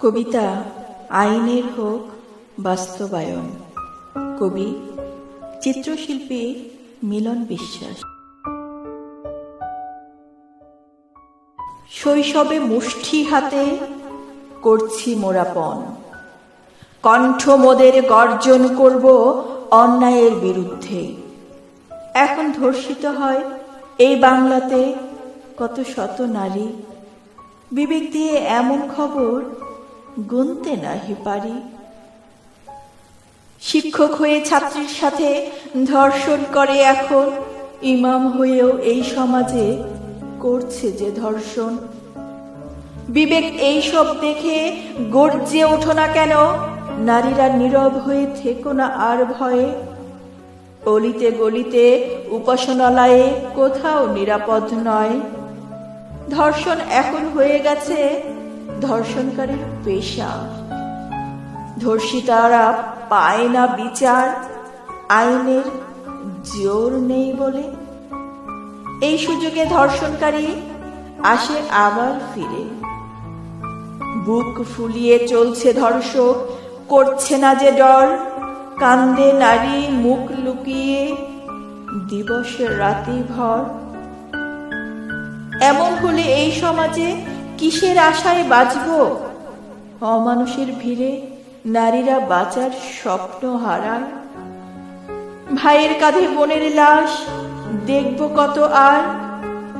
কবিতা আইনের হোক বাস্তবায়ন। কবি চিত্রশিল্পী মিলন বিশ্বাস। শৈশবে মুষ্টি হাতে করছি মোরাপন। কণ্ঠ মোদের গর্জন করব অন্যায়ের বিরুদ্ধে। এখন ধর্ষিত হয় এই বাংলাতে কত শত নারী। বিবেক দিয়ে এমন খবর গুনতে নাহি পারি। শিক্ষক হয়ে ছাত্রীর সাথে ধর্ষণ করে এখন ইমাম হয়েও এই সমাজে করছে যে ধর্ষণ। বিবেক এই সব দেখে গর্জে ওঠো না কেন? নারীরা নীরব হয়ে থেকো না আর ভয়ে। অলিতে গলিতে, উপাসনালয়ে কোথাও নিরাপদ নয়। ধর্ষণ এখন হয়ে গেছে, ধর্ষণকারীর পেশা। ধর্ষিতারা পায় না বিচার, আইনের জোর নেই বলে এই সুযোগে ধর্ষণকারী আসে আবার ফিরে। বুক ফুলিয়ে চলছে ধর্ষক, করছে না যে ডর, কান্দে নারী মুখ লুকিয়ে দিবসের রাতি ভর। এমন হলে এই সমাজে কিসের আশায় বাঁচব? অমানুষের ভিড়ে নারীরা বাঁচার স্বপ্ন হারায়। ভাইয়ের কাঁধে বোনের লাশ দেখব কত আর।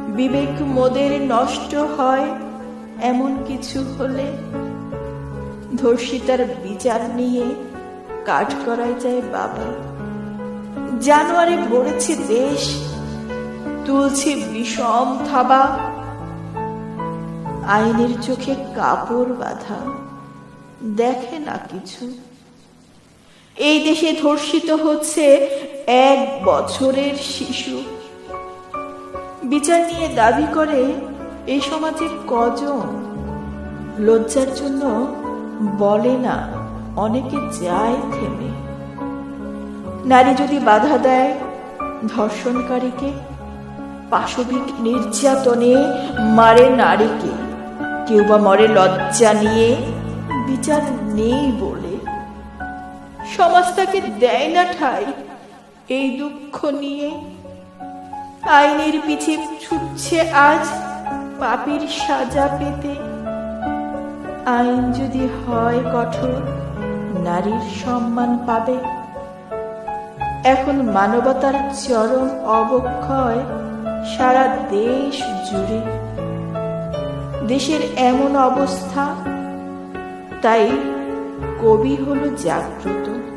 বিবেক মোদের নষ্ট হয় এমন কিছু হলে। ধর্ষিতার বিচার নিয়ে কাঠ করাই যায় বাবা। জানুয়ারি ভরেছে দেশ, তুলছে বিষম থাবা। আইনের চোখে কাপড় বাঁধা, দেখে না কিছু। এই দেশে ধর্ষিত হচ্ছে এক বছরের শিশু। বিচার নিয়ে দাবি করে এই সমাজে কজন লজ্জার জন্য বলে না, অনেকে যায় থেমে। নারী যদি বাধা দেয়, ধর্ষণকারীকে, পাশবিক নির্যাতনে মারে নারীকে, কেউ বা মরে লজ্জা নিয়ে বিচার নেই বলে সমাজ তাকে দেয় না ঠাই। এই দুঃখ নিয়ে আইনের পিছে ছুটছে আজ পাপীর সাজা পেতে। আইন যদি হয় কঠোর, নারীর সম্মান পাবে। এখন মানবতার চরম অবক্ষয় সারা দেশ জুড়ে। দেশের এমন অবস্থা, তাই কবি হল জাগ্রত।